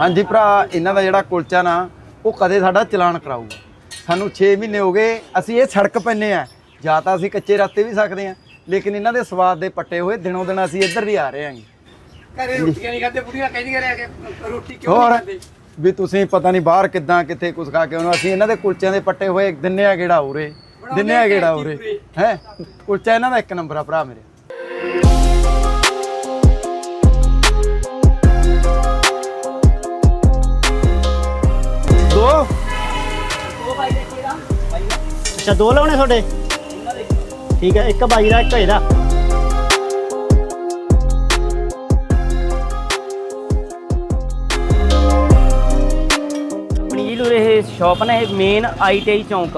ਹਾਂਜੀ ਭਰਾ ਇਹਨਾਂ ਦਾ ਜਿਹੜਾ ਕੁਲਚਾ ਨਾ ਉਹ ਕਦੇ ਸਾਡਾ ਚਲਾਨ ਕਰਾਊਗਾ। ਸਾਨੂੰ 6 ਮਹੀਨੇ ਹੋ ਗਏ ਅਸੀਂ ਇਹ ਸੜਕ ਪੈਨੇ ਆ। ਜਾਂ ਤਾਂ ਅਸੀਂ ਕੱਚੇ ਰਸਤੇ ਵੀ ਸਕਦੇ ਆ ਲੇਕਿਨ ਇਹਨਾਂ ਦੇ ਸਵਾਦ ਦੇ ਪੱਟੇ ਹੋਏ ਦਿਨੋਂ ਦਿਨ ਅਸੀਂ ਇੱਧਰ ਦੀ ਆ ਰਹੇ ਆਂਗੇ ਘਰੇ ਰੋਟੀਆਂ ਨਹੀਂ ਖਾਂਦੇ ਬੁੜੀਆਂ ਕਹਿੰਦੀਆਂ ਰਿਹਾ ਕਿ ਰੋਟੀ ਕਿਉਂ ਹੋਰ ਨਹੀਂ ਖਾਂਦੇ? ਵੀ ਤੁਸੀਂ ਪਤਾ ਨਹੀਂ ਬਾਹਰ ਕਿੱਦਾਂ ਕਿੱਥੇ ਕੁਛ ਖਾ ਕੇ ਉਹਨੂੰ ਅਸੀਂ ਇਹਨਾਂ ਦੇ ਕੁਲਚਿਆਂ ਦੇ ਪੱਟੇ ਹੋਏ ਦਿੰਨੇ ਆ ਗੇੜਾ ਉਰੇ ਦਿੰਨੇ ਆ ਗੇੜਾ ਉਰੇ। ਹੈ? ਕੁਲਚਾ ਇਹਨਾਂ ਦਾ ਇੱਕ ਨੰਬਰ ਆ ਭਰਾ ਮੇਰੇ। ਅੱਛਾ, ਦੋ ਲਾਉਣੇ ਤੁਹਾਡੇ? ਠੀਕ ਹੈ, ਇੱਕ ਬਾਈ ਦਾ, ਇੱਕ ਇਹਦਾ ਆਪਣੀ ਜੀ ਲੁਰੇ ਇਹ ਸ਼ਾਪ ਨੇ, ਇਹ ਮੇਨ ਆਈਟੀਆਈ ਚੌਂਕ।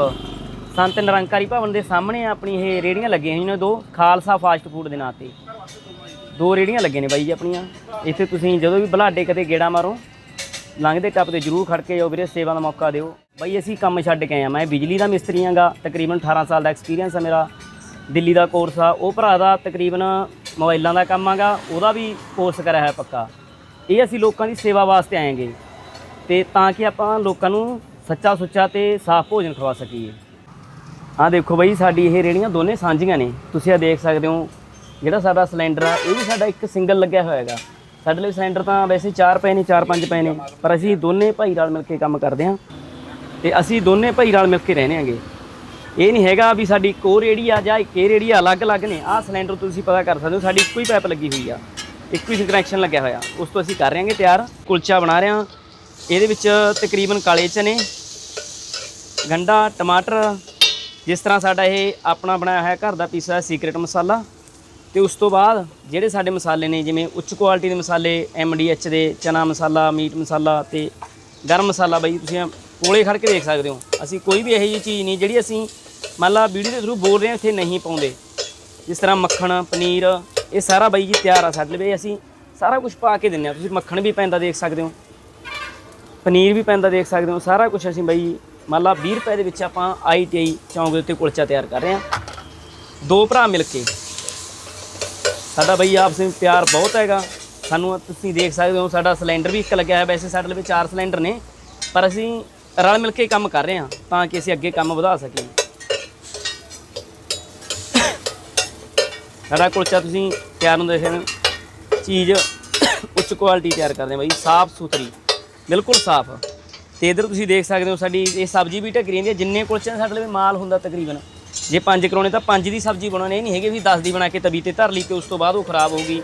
ਸੰਤ ਨਿਰੰਕਾਰੀ ਭਵਨ ਦੇ ਸਾਹਮਣੇ ਆਪਣੀ ਇਹ ਰੇੜੀਆਂ ਲੱਗੀਆਂ ਹੋਈਆਂ ਨੇ ਦੋ, ਖਾਲਸਾ ਫਾਸਟ ਫੂਡ ਦੇ ਨਾਂ ਤੇ। ਦੋ ਰੇੜੀਆਂ ਲੱਗੀਆਂ ਨੇ ਬਾਈ ਜੀ ਆਪਣੀਆਂ। ਇੱਥੇ ਤੁਸੀਂ ਜਦੋਂ ਵੀ ਬਲਾਡੇ ਕਦੇ ਗੇੜਾ ਮਾਰੋ। ਲੰਘਦੇ ਟੱਪਦੇ ਜਰੂਰ ਖੜ ਕੇ ਜਾਓ ਵੀਰੇ, ਸੇਵਾ ਦਾ ਮੌਕਾ ਦਿਓ। ਬਾਈ ਅਸੀਂ ਕੰਮ ਛੱਡ ਕੇ ਆਏ ਆ। ਮੈਂ ਬਿਜਲੀ ਦਾ ਮਿਸਤਰੀ ਆਂਗਾ ਤਕਰੀਬਨ 18 ਸਾਲ ਦਾ ਐਕਸਪੀਰੀਅੰਸ ਆ ਮੇਰਾ। ਦਿੱਲੀ ਦਾ ਕੋਰਸ ਆ। ਉਹ ਭਰਾ ਦਾ ਤਕਰੀਬਨ ਮੋਬਾਈਲਾਂ ਦਾ ਕੰਮ ਆਗਾ ਉਹਦਾ ਵੀ ਕੋਰਸ ਕਰਿਆ ਹੋਇਆ ਪੱਕਾ। ਇਹ ਅਸੀਂ ਲੋਕਾਂ ਦੀ ਸੇਵਾ ਵਾਸਤੇ ਆਏਗੇ ਤੇ ਤਾਂ ਕਿ ਆਪਾਂ ਲੋਕਾਂ ਨੂੰ ਸੱਚਾ ਸੁੱਚਾ ਤੇ ਸਾਫ਼ ਭੋਜਨ ਖਵਾ ਸਕੀਏ। ਆਹ ਦੇਖੋ ਬਈ, ਸਾਡੀ ਇਹ ਰੇੜੀਆਂ ਦੋਨੇ ਸਾਂਝੀਆਂ ਨੇ। ਤੁਸੀਂ ਆ ਦੇਖ ਸਕਦੇ ਹੋ, ਜਿਹੜਾ ਸਾਡਾ ਸਿਲੰਡਰ ਆ, ਇਹ ਵੀ ਸਾਡਾ ਇੱਕ ਸਿੰਗਲ ਲੱਗਿਆ ਹੋਇਆ ਹੈਗਾ। ਸਾਡੇ ਲਈ ਸਿਲੰਡਰ ਤਾਂ ਵੈਸੇ 4 ਪਏ ਨੇ 4-5 ਪਏ ਨੇ, ਪਰ ਅਸੀਂ ਦੋਨੇ ਭਾਈ ਨਾਲ ਮਿਲ ਕੇ ਕੰਮ ਕਰਦੇ ਹਾਂ। ਤੇ ਅਸੀਂ ਦੋਨੇ ਭਾਈ ਨਾਲ ਮਿਲ ਕੇ ਰਹਿੰਦੇ ਆਂਗੇ ਇਹ ਨਹੀਂ ਹੈਗਾ ਵੀ ਸਾਡੀ ਕੋਰ ਹੋਰ ਆ ਜਾਂ ਇੱਕ ਇਹ ਰੇੜੀ ਆ ਅਲੱਗ-ਅਲੱਗ ਨੇ। ਆਹ ਸਿਲੰਡਰ ਤੁਸੀਂ ਪਤਾ ਕਰ ਸਕਦੇ ਹੋ, ਸਾਡੀ ਇੱਕੋ ਹੀ ਪਾਈਪ ਲੱਗੀ ਹੋਈ ਆ। ਇੱਕੋ ਹੀ ਕਨੈਕਸ਼ਨ ਲੱਗਿਆ ਹੋਇਆ। ਉਸ ਤੋਂ ਅਸੀਂ ਕਰ ਰਹੇ ਹਾਂਗੇ ਤਿਆਰ। ਕੁਲਚਾ ਬਣਾ ਰਹੇ ਹਾਂ। ਇਹਦੇ ਵਿੱਚ ਤਕਰੀਬਨ ਕਾਲੇ ਚਨੇ, ਗੰਡਾ, ਟਮਾਟਰ, ਜਿਸ ਤਰ੍ਹਾਂ ਸਾਡਾ ਇਹ ਆਪਣਾ ਬਣਾਇਆ ਹੋਇਆ ਘਰ ਦਾ ਪੀਸਾ ਸੀਕ੍ਰੇਟ ਮਸਾਲਾ। ਤੇ ਉਸ ਤੋਂ ਬਾਅਦ ਜਿਹੜੇ ਸਾਡੇ ਮਸਾਲੇ ਨੇ, ਜਿਵੇਂ ਉੱਚ ਕੁਆਲਿਟੀ ਦੇ ਮਸਾਲੇ ਐਮਡੀਐਚ ਦੇ, ਚਨਾ ਮਸਾਲਾ, ਮੀਟ ਮਸਾਲਾ ਤੇ ਗਰਮ ਮਸਾਲਾ ਬਾਈ, ਤੁਸੀਂ ਕੋਲੇ ਖੜ ਕੇ ਦੇਖ ਸਕਦੇ ਹੋ। ਅਸੀਂ ਕੋਈ ਵੀ ਇਹੋ ਜਿਹੀ ਚੀਜ਼ ਨਹੀਂ, ਜਿਹੜੀ ਅਸੀਂ ਮੰਨ ਲਾ ਵੀਡੀਓ ਦੇ ਥਰੂ ਬੋਲ ਰਹੇ ਹਾਂ ਇੱਥੇ ਨਹੀਂ ਪਾਉਂਦੇ। ਜਿਸ ਤਰ੍ਹਾਂ ਮੱਖਣ, ਪਨੀਰ, ਇਹ ਸਾਰਾ ਬਾਈ ਜੀ ਤਿਆਰ ਆ ਸਾਡੇ ਲਈ। ਅਸੀਂ ਸਾਰਾ ਕੁਝ ਪਾ ਕੇ ਦਿੰਨੇ ਆ ਤੁਸੀਂ ਮੱਖਣ ਵੀ ਪੈਂਦਾ ਦੇਖ ਸਕਦੇ ਹੋ, ਪਨੀਰ ਵੀ ਪੈਂਦਾ ਦੇਖ ਸਕਦੇ ਹੋ, ਸਾਰਾ ਕੁਝ ਅਸੀਂ ਬਾਈ ਮੰਨ ਲਾ 20 ਰੁਪਏ ਦੇ ਵਿੱਚ ਆਪਾਂ ਆਈਟੀਆਈ ਚੌਂਕ ਦੇ ਉੱਤੇ ਕੁਲਚਾ ਤਿਆਰ ਕਰ ਰਹੇ ਹਾਂ। ਦੋ ਭਰਾ ਮਿਲ ਕੇ ਸਾਡਾ ਬਈ ਆਪਸ ਵਿੱਚ ਪਿਆਰ ਬਹੁਤ ਹੈਗਾ। ਸਾਨੂੰ ਤੁਸੀਂ ਦੇਖ ਸਕਦੇ ਹੋ, ਸਾਡਾ ਸਿਲੰਡਰ ਵੀ ਇੱਕ ਲੱਗਿਆ ਹੈ ਵੈਸੇ ਸਾਡੇ ਲਈ ਚਾਰ ਸਿਲੰਡਰ ਨੇ। ਪਰ ਅਸੀਂ ਰਲ ਮਿਲ ਕੇ ਕੰਮ ਕਰ ਰਹੇ ਹਾਂ, ਤਾਂ ਕਿ ਅਸੀਂ ਅੱਗੇ ਕੰਮ ਵਧਾ ਸਕੀਏ। ਸਾਡਾ ਕੁਲਚਾ ਤੁਸੀਂ ਤਿਆਰ ਨੂੰ ਦੇਖਦੇ ਚੀਜ਼ ਉੱਚ ਕੁਆਲਿਟੀ ਤਿਆਰ ਕਰਦੇ ਬਾਈ, ਸਾਫ਼ ਸੁਥਰੀ, ਬਿਲਕੁਲ ਸਾਫ਼। ਤੇ ਇਧਰ ਤੁਸੀਂ ਦੇਖ ਸਕਦੇ ਹੋ, ਸਾਡੀ ਇਹ ਸਬਜ਼ੀ ਵੀ ਢੱਕ ਰਹੀ ਹੈ ਜਿੰਨੇ ਕੁਲਚੇ ਸਾਡੇ ਲਈ ਮਾਲ ਹੁੰਦਾ ਤਕਰੀਬਨ। ਜੇ ਪੰਜ ਕਰਾਉਣੇ ਤਾਂ ਪੰਜ ਦੀ ਸਬਜ਼ੀ ਬਣਾਉਣੀ, ਇਹ ਨਹੀਂ ਹੈਗੇ ਵੀ 10 ਦੀ ਬਣਾ ਕੇ ਤਵੀ ਤੇ ਧਰ ਲਈ ਤੇ ਉਸ ਤੋਂ ਬਾਅਦ ਉਹ ਖਰਾਬ ਹੋਊਗੀ।